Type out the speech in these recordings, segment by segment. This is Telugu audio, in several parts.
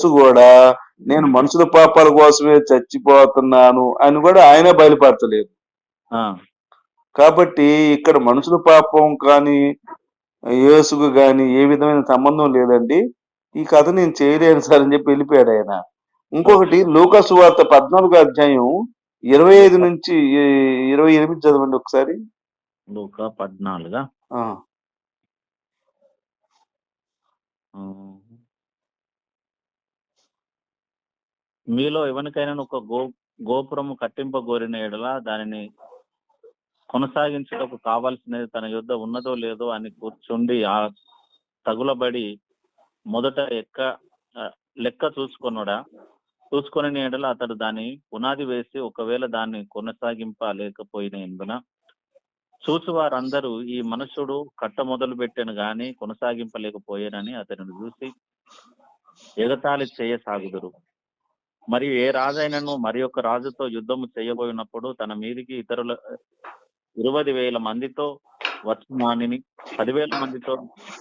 యేసు కూడా నేను మనుషుల పాపాల కోసమే చచ్చిపోతున్నాను అని కూడా ఆయనే బయలుపరచలేదు. కాబట్టి ఇక్కడ మనుషుల పాపం కానీ యేసుకు కానీ ఏ విధమైన సంబంధం లేదండి. ఈ కథ నేను చేయలేను సార్ అని చెప్పి వెళ్ళిపోయాడు ఆయన. ఇంకొకటి లూకాసు వార్త పద్నాలుగు అధ్యాయం ఇరవై ఐదు నుంచి ఇరవై ఎనిమిది చదవండి ఒకసారి. లూకా పద్నాలుగా? మీలో ఎవరికైనా ఒక గో గోపురము కట్టింపగోరిన ఎడల దానిని కొనసాగించుటకు కావాల్సినది తన యుద్ధ ఉన్నదో లేదో అని కూర్చుండి ఆ తగులబడి మొదట ఎక్క లెక్క చూసుకున్నాడా చూసుకొని ఎడల అతడు దాన్ని పునాది వేసి ఒకవేళ దాన్ని కొనసాగింపలేకపోయిన ఎందున చూసి వారందరూ ఈ మనుషుడు కట్ట మొదలు పెట్టాను గాని కొనసాగింపలేకపోయానని అతనిని చూసి ఎగతాళి చేయసాగుదురు. మరియు ఏ రాజైనను మరి ఒక రాజుతో యుద్ధము చేయబోయినప్పుడు తన మీదికి ఇతరుల ఇరవై వేల మందితో వచ్చినానిని పదివేల మందితో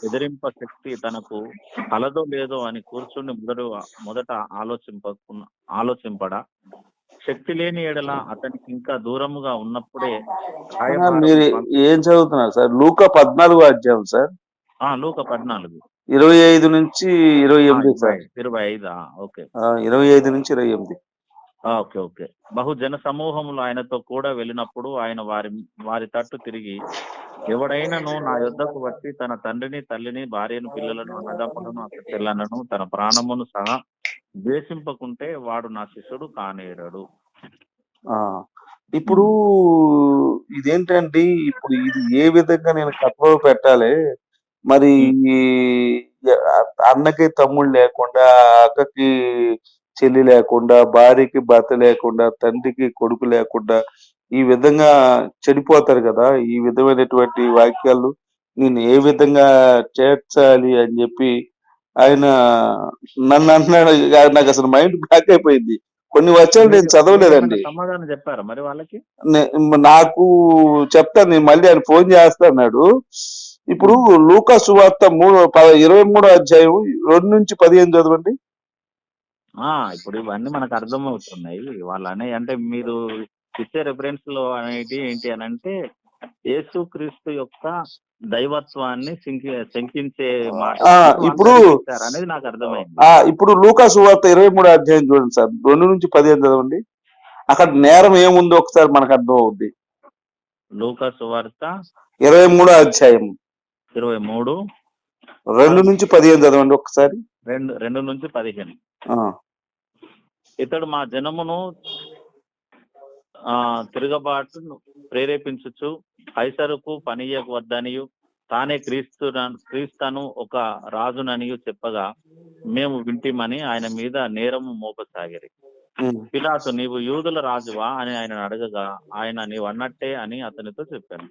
ఎదిరింప శక్తి తనకు కలదో లేదో అని కూర్చుని మొదట మొదట ఆలోచింపకున్న ఆలోచింపడా. శక్తి లేని ఎడల అతనికి ఇంకా దూరముగా ఉన్నప్పుడే మీరు ఏం చదువుతున్నారు సార్? లూకా పద్నాలుగు అధ్యాయం సార్? ఆ, లూక పద్నాలుగు. ఇరవై ఐదు నుంచి ఇరవై ఎనిమిది ఇరవై ఐదా ఓకే. ఇరవై ఐదు నుంచి ఇరవై ఎనిమిది. Okay okay. బహు జన సమూహములు ఆయనతో కూడా వెళ్ళినప్పుడు ఆయన వారి వారి తట్టు తిరిగి ఎవడైనాను నా యొద్దకు వచ్చి తన తండ్రిని తల్లిని భార్యను పిల్లలను అన్నదమ్ములను అక్కచెల్లనను తన ప్రాణమును సహా ద్వేషింపకుంటే వాడు నా శిష్యుడు కానేరడు. ఆ ఇప్పుడు ఇదేంటండి? ఇప్పుడు ఇది ఏ విధంగా నేను కథలో పెట్టాలి? మరి అన్నకి తమ్ముడు లేకుండా అక్కకి చెల్లి లేకుండా భార్యకి భర్త లేకుండా తండ్రికి కొడుకు లేకుండా ఈ విధంగా చెడిపోతారు కదా. ఈ విధమైనటువంటి వాక్యాలు నేను ఏ విధంగా చేర్చాలి అని చెప్పి ఆయన నన్ను అన్నాడు. నాకు అసలు మైండ్ బ్లాక్ అయిపోయింది. కొన్ని వచ్చాలు నేను చదవలేదండి. సమాధానం చెప్పారా మరి వాళ్ళకి? నాకు చెప్తాను. నేను మళ్ళీ ఆయన ఫోన్ చేస్తాడు ఇప్పుడు లూకా సువార్త మూడు ఇరవై మూడో అధ్యాయం రెండు నుంచి పదిహేను చదవండి. ఆ ఇప్పుడు ఇవన్నీ మనకు అర్థమవుతున్నాయి. వాళ్ళు అనే అంటే మీరు ఇచ్చే రెఫరెన్స్లో అనేది ఏంటి అని అంటే యేసు క్రీస్తు యొక్క దైవత్వాన్ని శంకి శంకించే ఇప్పుడు- అనేది నాకు అర్థమైంది. ఇప్పుడు లూకా సువార్త ఇరవై మూడో అధ్యాయం చూడండి సార్. రెండు నుంచి పదిహేను చదవండి. అక్కడ నేరం ఏముందో ఒకసారి మనకు అర్థం అవుద్ది లూకా సువార్త ఇరవై మూడో అధ్యాయం ఇరవై మూడు. రెండు నుంచి పదిహేను చదవండి ఒకసారి రెండు రెండు నుంచి పదిహేను. ఇతడు మా జనమును ఆ తిరగబాటును ప్రేరేపించుచు కైసరుకు పనియకు వద్దనియు తానే క్రీస్తు క్రీస్తను ఒక రాజుననియు చెప్పగా మేము వింటిమని ఆయన మీద నేరము మోపసాగిరి. పిలాతు నీవు యూదుల రాజువా అని ఆయన అడగగా ఆయన నీవు అన్నట్టే అని అతనితో చెప్పాను.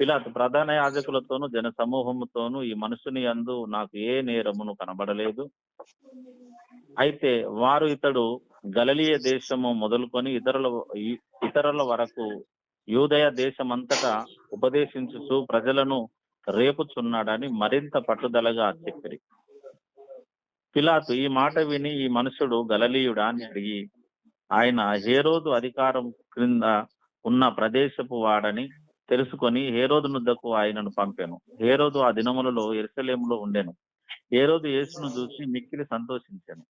పిలాతు ప్రధాన యాజకులతోనూ జన సమూహముతోనూ ఈ మనుషుని అందు నాకు ఏ నేరమును కనబడలేదు. అయితే వారు ఇతడు గలలీయ దేశము మొదలుకొని ఇతరుల ఇతరుల వరకు యూదయ దేశమంతటా ఉపదేశించుతూ ప్రజలను రేపుచున్నాడని మరింత పట్టుదలగా చెప్పిరి. పిలాతు ఈ మాట విని ఈ మనుషుడు గలలీయుడా అని అడిగి ఆయన హేరోదు అధికారం క్రింద ఉన్న ప్రదేశపు వాడని తెలుసుకొని హేరోదు నుద్దకు ఆయనను పంపాను. హేరోదు ఆ దినములలో ఎరుసలేములో ఉండెను. హేరోదు యేసును చూసి మిక్కిలి సంతోషించాను.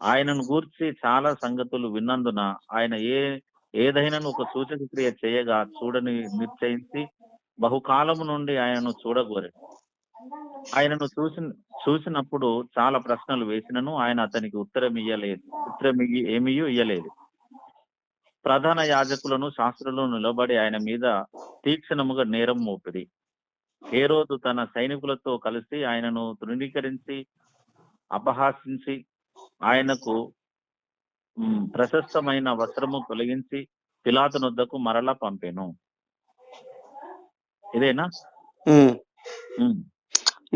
ఆయనను గూర్చి చాలా సంగతులు విన్నందున ఆయన ఏ ఏదైనా ఒక సూచక క్రియ చేయగా చూడని నిశ్చయించి బహుకాలము నుండి ఆయనను చూడగోరాడు ఆయనను చూసి చూసినప్పుడు చాలా ప్రశ్నలు వేసినను. ఆయన అతనికి ఉత్తరం ఇయ్యలేదు ఉత్తరం ఇయ్యి ఏమీ ఇయ్యలేదు. ప్రధాన యాజకులను శాస్త్రులను నిలబడి ఆయన మీద తీక్షణముగా నేరం మోపిరి ఏ రోజు తన సైనికులతో కలిసి ఆయనను తృణీకరించి అపహాసించి ఆయనకు ప్రశస్తమైన వస్త్రము తొలగించి పిలాతునొద్దకు మరలా పంపెను ఇదేనా.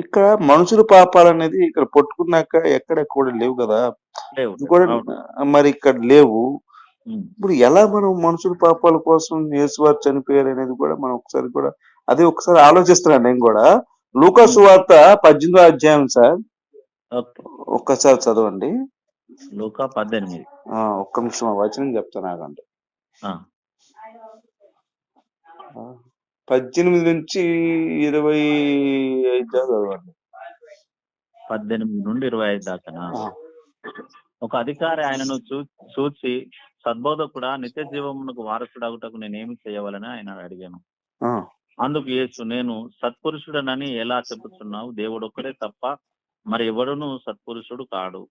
ఇక్కడ మనుషుల పాపాలు అనేది ఇక్కడ పట్టుకున్నాక ఎక్కడ కూడా లేవు కదా లేవు కూడా. మరి ఇక్కడ లేవు. ఇప్పుడు ఎలా మనం మనుషుల పాపాల కోసం యేసువారు చనిపోయారు అనేది కూడా మనం ఒకసారి కూడా అదే ఒకసారి ఆలోచిస్తున్నాను నేను కూడా. లూకా సువార్త పద్దెనిమిదో అధ్యాయం సార్. ఒక్కసారి చదవండి. లూకా పద్దెనిమిది. ఒక్క నిమిషం వచనం చెప్తాను ఆగండి. పద్దెనిమిది నుంచి ఇరవై ఐదు దాకా చదవండి. పద్దెనిమిది నుండి ఇరవై ఐదు దాకానా ఆ, ఒక అధికారి ఆయనను చూ చూచి సద్బోధకుడా నిత్య జీవమునకు వారసుడగుటకు నేనేమి చేయవాలని ఆయన అడిగాను. అందుకు యేసు నేను సత్పురుషుడనని ఎలా చెప్పుచున్నావు? దేవుడు ఒక్కడే తప్ప మరి ఎవడును సత్పురుషుడు కాడు.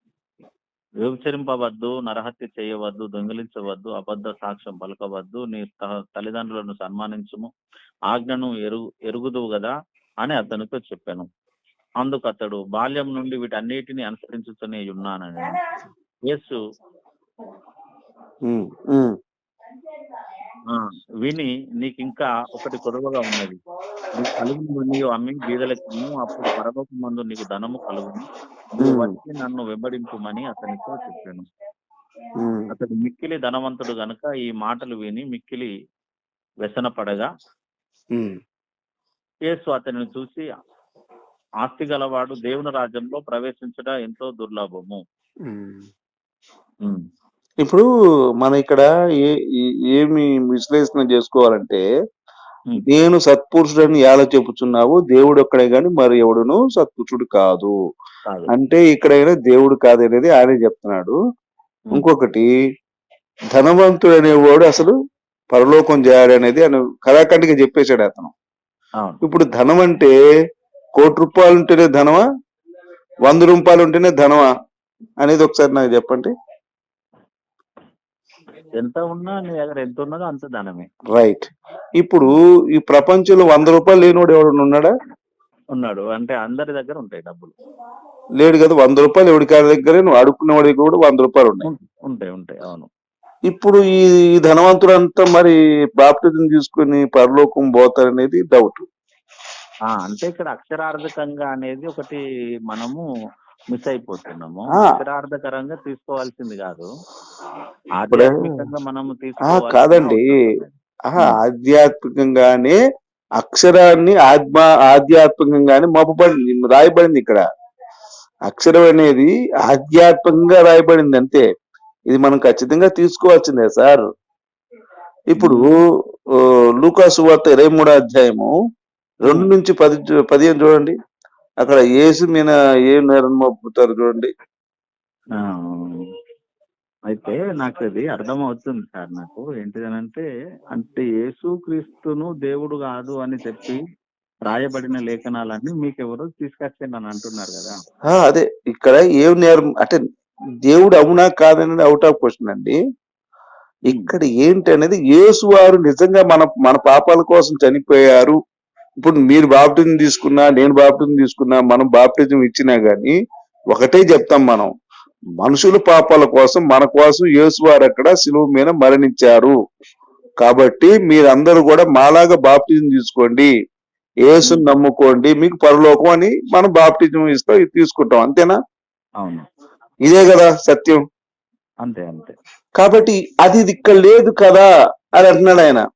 వ్యభిచరింపవద్దు నరహత్య చేయవద్దు దొంగిలించవద్దు అబద్ధ సాక్ష్యం పలకవద్దు నీ తల్లిదండ్రులను సన్మానించుము ఆజ్ఞను ఎరుగు ఎరుగుదువు కదా అని అతనితో చెప్పాను. అందుకు అతడు బాల్యం నుండి వీటన్నిటిని అనుసరించుతూనే ఉన్నానని. యేసు విని నీకు ఇంకా ఒకటి కొరవగా ఉన్నది. నీకు కలిగిన అమ్మి బీదలకు అప్పుడు పరలోక మందు నీకు ధనము కలుగును. నువ్వు ఉమ్, వచ్చి నన్ను వెంబడింపుమని అతనితో చెప్పాను. అతడు మిక్కిలి ధనవంతుడు గనుక ఈ మాటలు విని మిక్కిలి వ్యసన పడగా. యేసు అతనిని చూసి ఆస్తి గలవాడు దేవుని రాజ్యంలో ప్రవేశించట ఎంతో దుర్లభము. ఇప్పుడు మనం ఇక్కడ ఏ ఏ- ఏమి విశ్లేషణ చేసుకోవాలంటే నేను సత్పురుషుడని ఎలా చెప్పుచున్నావు దేవుడు ఒక్కడే గాని మరి ఎవడును సత్పురుషుడు కాదు. కాదు. అంటే ఇక్కడైనా దేవుడు కాదు అనేది ఆయనే చెప్తున్నాడు. ఇంకొకటి ధనవంతుడు అనేవాడు అసలు పరలోకం చేయాలి అనేది ఆయన కళాఖండిగా చెప్పేశాడు అతను. అవును. ఇప్పుడు ధనం అంటే కోటి రూపాయలు ఉంటేనే ధనమా? వంద రూపాయలు ఉంటేనే ధనమా? అనేది ఒకసారి నాకు చెప్పండి. ఎంత ఉన్నా నీ దగ్గర ఎంత ఉన్నదో అంత ధనమే రైట్ ఇప్పుడు ఈ ప్రపంచంలో వంద రూపాయలు లేనివాడు ఎవడు ఉన్నాడా? ఉన్నాడు. అంటే అందరి దగ్గర ఉంటాయి డబ్బులు. లేడు కదా వంద రూపాయలు ఎవడి కాడి దగ్గర? నువ్వు అడుక్కునే వాడికి కూడా వంద రూపాయలు ఉన్నాయి. ఉంటాయి ఉంటాయి. అవును. ఇప్పుడు ఈ ధనవంతుడు అంతా మరి బాప్టిజం తీసుకుని పరలోకం పోతారనేది డౌట్ అంటే ఇక్కడ అక్షరార్థకంగా అనేది ఒకటి మనము మిస్ అయిపోతున్నాము. ఆ. అక్షరార్థకరంగా తీసుకోవాల్సింది కాదు. ఆధ్యాత్మికంగా మనము కాదండి. ఆధ్యాత్మికంగానే అక్షరాన్ని ఆత్మ ఆధ్యాత్మికంగానే మోపబడింది రాయబడింది ఇక్కడ. అక్షరం అనేది ఆధ్యాత్మికంగా రాయబడింది అంతే. ఇది మనం ఖచ్చితంగా తీసుకోవాల్సిందే సార్. ఇప్పుడు లూకాసు వార్త ఇరవై మూడో అధ్యాయము రెండు నుంచి పది పదిహేను చూడండి. అక్కడ యేసు మీద ఏ నేరం మోపుతారు చూడండి. అయితే నాకు అది అర్థం అవుతుంది సార్ నాకు. ఏంటిదనంటే అంటే యేసు క్రీస్తును దేవుడు కాదు అని చెప్పి రాయబడిన లేఖనాలన్నీ మీకెవరో తీసుకొచ్చాను అని అంటున్నారు కదా. అదే ఇక్కడ ఏం నేరం అంటే దేవుడు అవునా కాదనేది అవుట్ ఆఫ్ క్వశ్చన్ అండి. ఇక్కడ ఏంటి అనేది యేసు వారు నిజంగా మన మన పాపాల కోసం చనిపోయారు. ఇప్పుడు మీరు బాప్టిజం తీసుకున్నా నేను బాప్టిజం తీసుకున్నా మనం బాప్టిజం ఇచ్చినా గానీ ఒకటే చెప్తాం మనం. మనుషుల పాపాల కోసం మన కోసం యేసు వారు అక్కడ సిలువ మీద మరణించారు. కాబట్టి మీరందరూ కూడా మాలాగా బాప్టిజం తీసుకోండి. యేసుని నమ్ముకోండి. మీకు పరలోకం అని మనం బాప్టిజం ఇస్తాం ఇది తీసుకుంటాం. అంతేనా? అవును. ఇదే కదా సత్యం. అంతే అంతే. కాబట్టి అది ఇక్కడ లేదు కదా అని అంటున్నాడు ఆయన.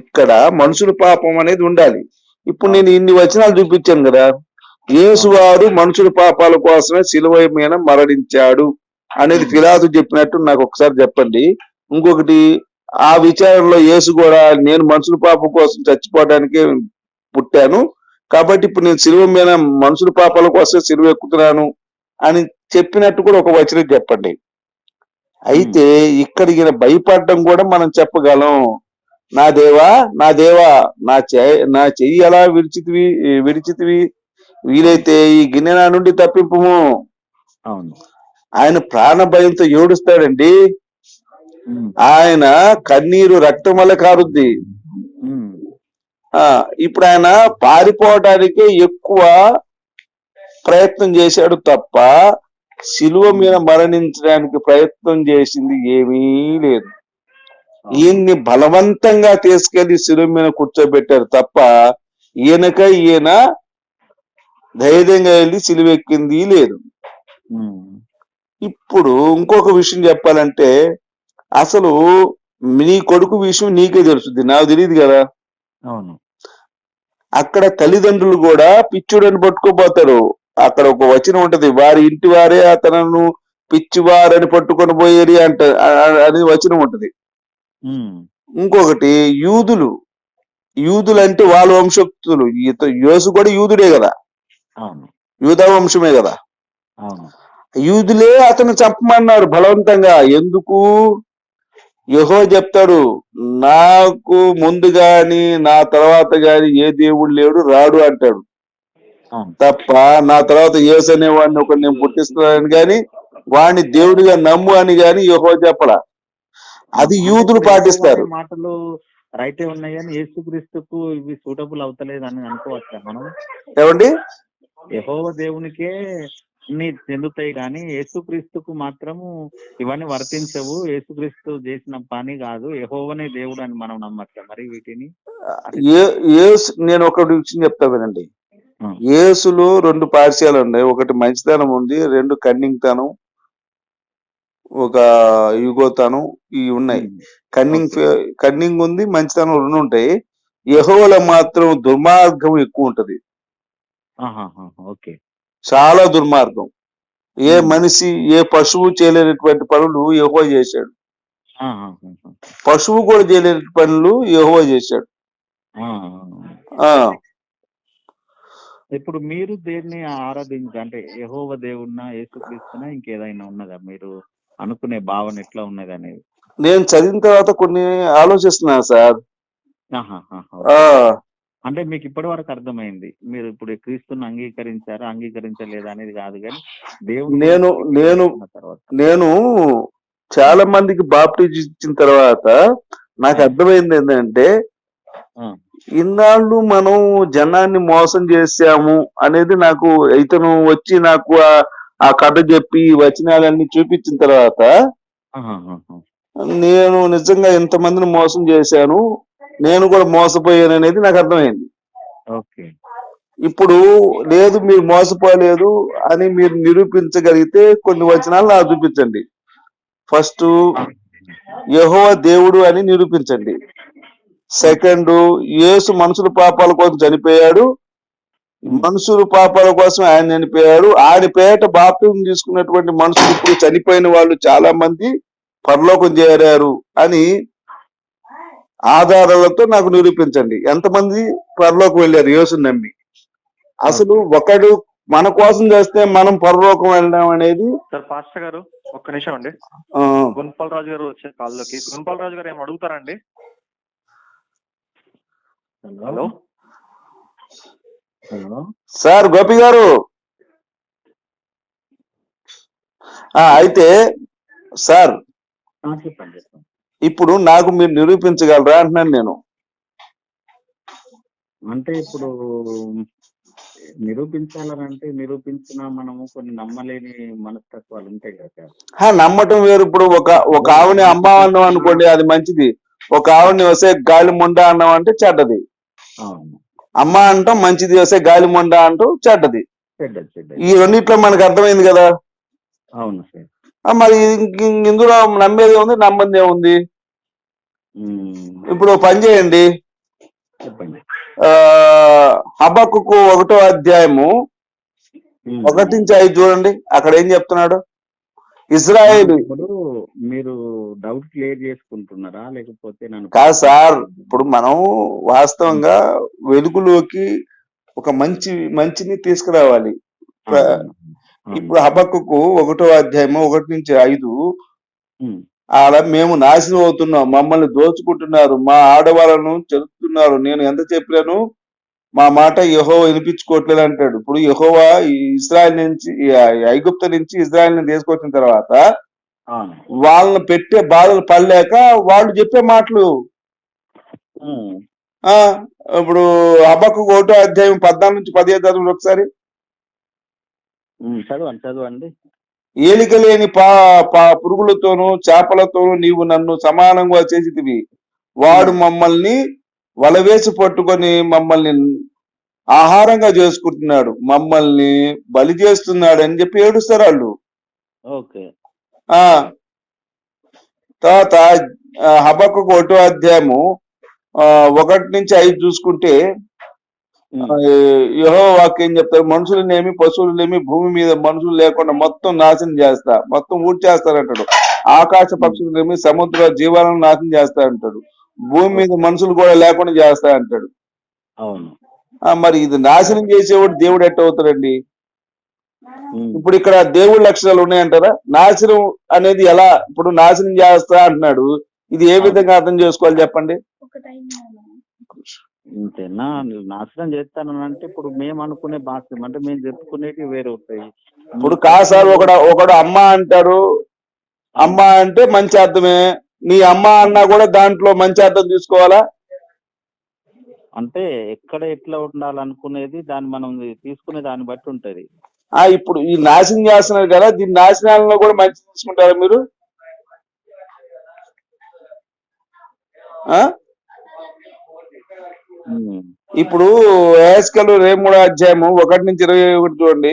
ఇక్కడ మనుషుల పాపం అనేది ఉండాలి. ఇప్పుడు నేను ఇన్ని వచనాలు చూపించాను కదా. యేసు వారు మనుషుల పాపాల కోసమే సిలువ మీద మరణించాడు అనేది ఫిలాసు చెప్పినట్టు నాకు ఒకసారి చెప్పండి. ఇంకొకటి ఆ విచారణలో యేసు కూడా నేను మనుషుల పాపం కోసం చచ్చిపోవడానికే పుట్టాను. కాబట్టి ఇప్పుడు నేను సిలువ మీద మనుషుల పాపాల కోసం సిలువ ఎక్కుతున్నాను అని చెప్పినట్టు కూడా ఒక వచనం చెప్పండి. అయితే ఇక్కడ ఈయన భయపడడం కూడా మనం చెప్పగలం. నా దేవా నా దేవా నా చే నా చెయ్యి ఎలా విడిచితివి విడిచితివి వీలైతే ఈ గిన్నె నా నుండి తప్పింపుము. అవును. ఆయన ప్రాణ భయంతో ఏడుస్తాడండి. ఆయన కన్నీరు రక్తం వల్ల కారుద్ది. ఇప్పుడు ఆయన పారిపోవడానికే ఎక్కువ ప్రయత్నం చేశాడు తప్ప శిలువ మీద మరణించడానికి ప్రయత్నం చేసింది ఏమీ లేదు. ఈయన్ని బలవంతంగా తీసుకెళ్ళి శిలువ మీద కూర్చోబెట్టారు తప్ప ఈయనక ఈయన ధైర్యంగా వెళ్ళి సిలువెక్కింది లేదు. ఇప్పుడు ఇంకొక విషయం చెప్పాలంటే అసలు నీ కొడుకు విషయం నీకే తెలుస్తుంది నాకు తెలియదు కదా. అవును. అక్కడ తల్లిదండ్రులు కూడా పిచ్చుడని పట్టుకోపోతారు. అక్కడ ఒక వచనం ఉంటది వారి ఇంటి వారే అతను పిచ్చివారని పట్టుకొని పోయేది అంట అనేది వచనం ఉంటది. ఇంకొకటి యూదులు. యూదులు అంటే వాళ్ళ ఈత- యేసు కూడా యూదుడే కదా. యూదా వంశమే కదా. యూదులే అతను చంపమన్నారు బలవంతంగా. ఎందుకు? యహో చెప్తాడు నాకు ముందు గాని నా తర్వాత గాని ఏ దేవుడు లేడు రాడు అంటాడు. తప్ప నా తర్వాత యేసు అనేవాడిని ఒకటి నేను పుట్టిస్తున్నాను గాని వాడిని దేవుడిగా నమ్ము అని గాని యహో చెప్పలా. అది యూదులు పాటిస్తారు. మాటలు రైటే ఉన్నాయి? కానీ యేసుక్రీస్తుకు ఇవి సూటబుల్ అవుతలేదు అని అనుకోవచ్చా మనం? ఏమండి యహోవ దేవునికే అన్ని చెందుతాయి కానీ యేసుక్రీస్తుకు మాత్రము ఇవన్నీ వర్తించవు. యేసుక్రీస్తు చేసిన పని కాదు. యహోవనే దేవుడు అని మనం నమ్మచ్చా మరి వీటిని? నేను ఒకటి విషయం చెప్తా వినండి. ఆ. యేసులో రెండు పార్శ్యాలు ఉన్నాయి. ఒకటి మంచితనం ఉంది రెండు కన్నింగ్తనం ఒక యుగోతనం ఇవి ఉన్నాయి. కన్నింగ్ కన్నింగ్ ఉంది మంచితనం రెండు ఉంటాయి. యెహోవాలో మాత్రం దుర్మార్గం ఎక్కువ ఉంటది. ఓకే. చాలా దుర్మార్గం. ఏ. మనిషి ఏ పశువు చేయలేనటువంటి పనులు యెహోవా చేశాడు. పశువు కూడా చేయలేని పనులు యెహోవా చేశాడు. ఇప్పుడు మీరు దేన్ని ఆరాధించ అంటే యహోవ దేవుడినా యేసుక్రీస్తునా ఇంకేదైనా ఉన్నదా మీరు? అనుకునే భావన ఎట్లా ఉన్నది అనేది. నేను చదివిన తర్వాత కొన్ని ఆలోచిస్తున్నాను సార్. అంటే మీకు ఇప్పటి వరకు అర్థమైంది. మీరు ఇప్పుడు క్రీస్తుని అంగీకరించారా అంగీకరించలేదా అనేది కాదు కానీ దేవుడు నేను- నేను- నేను చాలా మందికి బాప్టిజం ఇచ్చిన తర్వాత నాకు అర్థమైంది ఏంటంటే ఇన్నాళ్ళు మనం జనాన్ని మోసం చేశాము అనేది నాకు ఇతను వచ్చి నాకు ఆ- కథ చెప్పి ఈ వచనాలన్నీ చూపించిన తర్వాత. నేను నిజంగా ఇంతమందిని మోసం చేశాను నేను కూడా మోసపోయాను అనేది నాకు అర్థమైంది. ఓకే. ఇప్పుడు లేదు మీరు మోసపోలేదు అని మీరు నిరూపించగలిగితే కొన్ని వచనాలు నాకు చూపించండి. ఫస్ట్ యెహోవా దేవుడు అని నిరూపించండి. సెకండ్ యేసు మనుషుల పాపాల కోసం చనిపోయాడు. మనుషుల పాపాల కోసం ఆయన చనిపోయాడు. ఆయన పేట బాప్తిజం తీసుకున్నటువంటి మనుషులు ఇప్పుడు చనిపోయిన వాళ్ళు చాలా మంది పరలోకం చేరారు అని ఆధారాలతో నాకు నిరూపించండి. ఎంతమంది పరలోకం వెళ్ళారు? యేసుని నమ్మి. అసలు ఒకడు మన కోసం చేస్తే మనం పరలోకం వెళ్ళడం అనేది సార్ పాస్టర్ గారు ఒక్క నిమిషం అండి. గుణపాల్ రాజు గారు వచ్చే కాల్లోకి. గుణపాల్ రాజు గారు ఏం అడుగుతారండి హలో. సార్ గోపి గారు. ఆ, అయితే సార్. ఇప్పుడు నాకు మీరు నిరూపించగలరా అంటున్నాను నేను. అంటే ఇప్పుడు నిరూపించాలనంటే నిరూపించిన మనము కొన్ని నమ్మలేని మనస్తత్వాలు ఉంటాయి కదా నమ్మటం వేరు. ఇప్పుడు ఒక ఒక ఆవుని అమ్మ అన్నం అనుకోండి అది మంచిది. ఒక ఆవుని వస్తే గాలి ముండ అన్నం అంటే చెడ్డది. అవును. అమ్మ అంటాం మంచిది వస్తే గాలి ముండ అంటూ చెడ్డది. ఈ రెండిట్లో మనకు అర్థమైంది కదా? అవును సార్. మరి ఇందులో నమ్మేది ఉంది నమ్మంది ఏముంది? ఇప్పుడు పని చేయండి. హబక్కుకు ఒకటో అధ్యాయము. ఒకటి నుంచి ఐదు చూడండి. అక్కడ ఏం చెప్తున్నాడు? ఇజ్రాయేల్. ఇప్పుడు మీరు డౌట్ క్లియర్ చేసుకుంటున్నారా? లేకపోతే నన్ను కాదు సార్ ఇప్పుడు మనం వాస్తవంగా వెలుగులోకి ఒక మంచి మంచిని తీసుకురావాలి. ఇప్పుడు హబక్కుకు ఒకటో అధ్యాయము ఒకటి నుంచి ఐదు ఉమ్, ఆడ మేము నాశనం అవుతున్నాం మమ్మల్ని దోచుకుంటున్నారు మా ఆడవాళ్ళను చెరుపుతున్నారు నేను ఎంత చెప్పాను మా మాట యహో వినిపించుకోవట్లేదు అంటాడు. ఇప్పుడు యహోవా ఇజ్రాయెల్ నుంచి ఐగుప్తు నుంచి ఇజ్రాయెల్ని తీసుకొచ్చిన తర్వాత వాళ్ళని పెట్టే బాధలు పడలేక వాళ్ళు చెప్పే మాటలు. ఇప్పుడు హబక్కు ఒకటో అధ్యాయం పద్నాలుగు నుంచి పదిహేను చదువులు ఒకసారి. చదవండి చదవండి. ఏలిక లేని పా పా పురుగులతోనూ చేపలతోనూ నీవు నన్ను సమానంగా చేసితివి. వాడు మమ్మల్ని వలవేసి పట్టుకొని మమ్మల్ని ఆహారంగా చేసుకుంటున్నాడు. మమ్మల్ని బలి చేస్తున్నాడు అని చెప్పి ఏడుస్తారు వాళ్ళు. ఓకే. ఆ. తర్వాత హబక్కు ఒకటో అధ్యాయము ఒకటి నుంచి ఐదు చూసుకుంటే యహో వాక్యం చెప్తారు మనుషులనేమి పశువులనేమి భూమి మీద మనుషులు లేకుండా మొత్తం నాశనం చేస్తా మొత్తం ఊడ్చేస్తారంటాడు. ఆకాశ పక్షులనేమి సముద్ర జీవాలను నాశనం చేస్తా అంటాడు భూమి మీద మనుషులు కూడా లేకుండా చేస్తా అంటాడు. అవును. మరి ఇది నాశనం చేసేవాడు దేవుడు ఎట్ట అవుతాడండి? ఇప్పుడు ఇక్కడ దేవుడి లక్షణాలు ఉన్నాయంటారా? నాశనం అనేది ఎలా ఇప్పుడు నాశనం చేస్తా అంటున్నాడు. ఇది ఏ విధంగా అర్థం చేసుకోవాలి చెప్పండి? ఇంతేనా? నాశనం చేస్తానంటే ఇప్పుడు మేము అనుకునే భాష అంటే మేము చెప్పుకునేవి వేరే ఉంటాయి. ఇప్పుడు కాదు సార్ ఒకడు ఒకడు అమ్మ అంటాడు. అమ్మ అంటే మంచి అర్థమే. నీ అమ్మ అన్నా కూడా దాంట్లో మంచి అర్థం తీసుకోవాలా? అంటే ఎక్కడ ఎట్లా ఉండాలనుకునేది దాన్ని మనం తీసుకునే దాన్ని బట్టి ఉంటది. ఆ ఇప్పుడు ఈ నాశనం చేస్తున్నారు కదా దీని నాశనాలలో కూడా మంచి తీసుకుంటారా మీరు? ఇప్పుడు ఏస్కలు రేమూడో అధ్యాయము ఒకటి నుంచి ఇరవై ఒకటి చూడండి.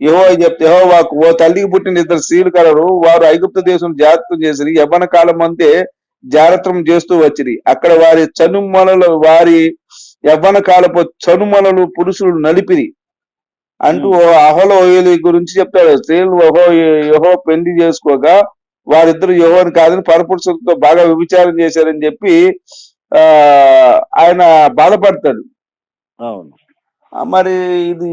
యహో చెప్తే యహో వాకు ఓ తల్లికి పుట్టిన ఇద్దరు స్త్రీలు కలరు వారు ఐగుప్తు దేశం జాగ్రత్తం చేసిరి యవ్వన కాలం అంతే జాగ్రత్తం చేస్తూ వచ్చిరి. అక్కడ వారి చనుమలలు వారి యవ్వన కాలపు చనుమలలు పురుషులు నలిపిరి. అంటూ ఓ అహోలోయలి గురించి చెప్తాడు. స్త్రీలు ఓహో యహో పెళ్ళి చేసుకోగా వారిద్దరు యహోని కాదని పరపురుషులతో బాగా విభిచారం చేశారని చెప్పి ఆ ఆయన బాధపడతాడు. అవును. మరి ఇది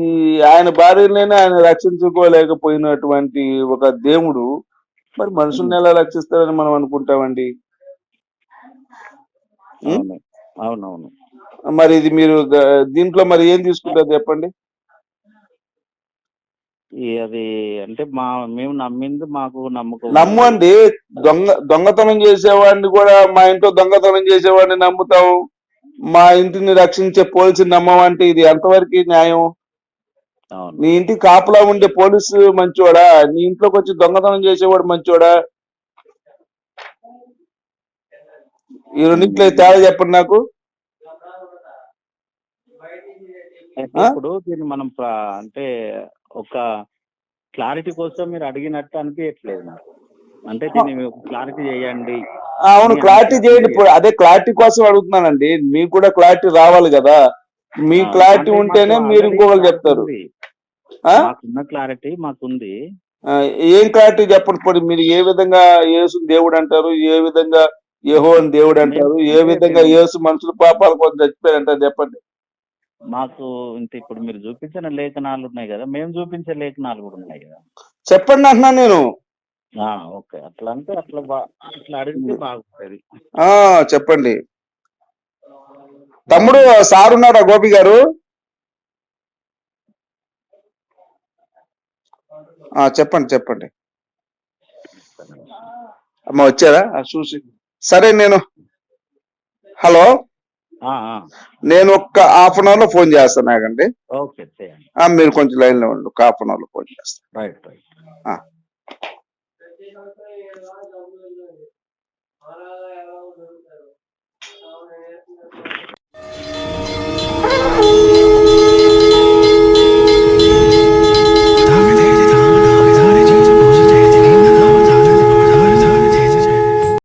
ఆయన భార్యలనే ఆయన రక్షించుకోలేకపోయినటువంటి ఒక దేవుడు మరి మనుషుల్ని ఎలా రక్షిస్తారని మనం అనుకుంటామండి? అవునవును. మరి ఇది మీరు దీంట్లో మరి ఏం తీసుకుంటారు చెప్పండి? అది అంటే మా మేము నమ్మింది మాకు నమ్మకం. నమ్మండి. దొంగ దొంగతనం చేసేవాడిని కూడా మా ఇంట్లో దొంగతనం చేసేవాడిని నమ్ముతాం మా ఇంటిని రక్షించే పోలీసుని నమ్మమంటే ఇది ఎంతవరకు న్యాయం? నీ ఇంటికి కాపలా ఉండే పోలీసు మంచోడా? నీ ఇంట్లోకి వచ్చి దొంగతనం చేసేవాడు మంచోడా? ఈ రెండింటిలో తేడా చెప్పండి నాకు? ఇప్పుడు దీన్ని మనం అంటే ఒక క్లారిటీ కోసం మీరు అడిగినట్టు అనిపించట్లేదు నాకు. అంటే దీన్ని క్లారిటీ చేయండి. అవును క్లారిటీ చేయండి. అదే క్లారిటీ కోసం అడుగుతున్నానండి. మీకు కూడా క్లారిటీ రావాలి కదా. మీ క్లారిటీ ఉంటేనే మీరు ఇంకొకరు చెప్తారు? మాకున్న క్లారిటీ మాకుంది. ఏం క్లారిటీ చెప్పండి. ఇప్పుడు మీరు ఏ విధంగా యేసు దేవుడు అంటారు? ఏ విధంగా యెహో అని దేవుడు అంటారు? ఏ విధంగా యేసు మనుషుల పాపాల కోసం చచ్చిపోయారు అంటారు చెప్పండి. మాకు ఇంత ఇప్పుడు మీరు చూపించిన లేఖనాలు ఉన్నాయి కదా. మేము చూపించే లేఖనాలు కూడా ఉన్నాయి కదా. చెప్పండి అంటున్నాను నేను. ఓకే. అట్లా అంటే అట్లా అట్లా అడిగితే బాగుంటుంది. ఆ చెప్పండి. తమ్ముడు సార్ ఉన్నాడా గోపి గారు? ఆ చెప్పండి చెప్పండి. అమ్మ వచ్చారా? చూసి. సరే నేను హలో? నేను ఒక్క హాఫ్ అన్ అవర్లో ఫోన్ చేస్తాను ఆగండి. మీరు కొంచెం లైన్లో ఉండు హాఫ్ అన్ అవర్లో ఫోన్ చేస్తాను. Right right. ఆ.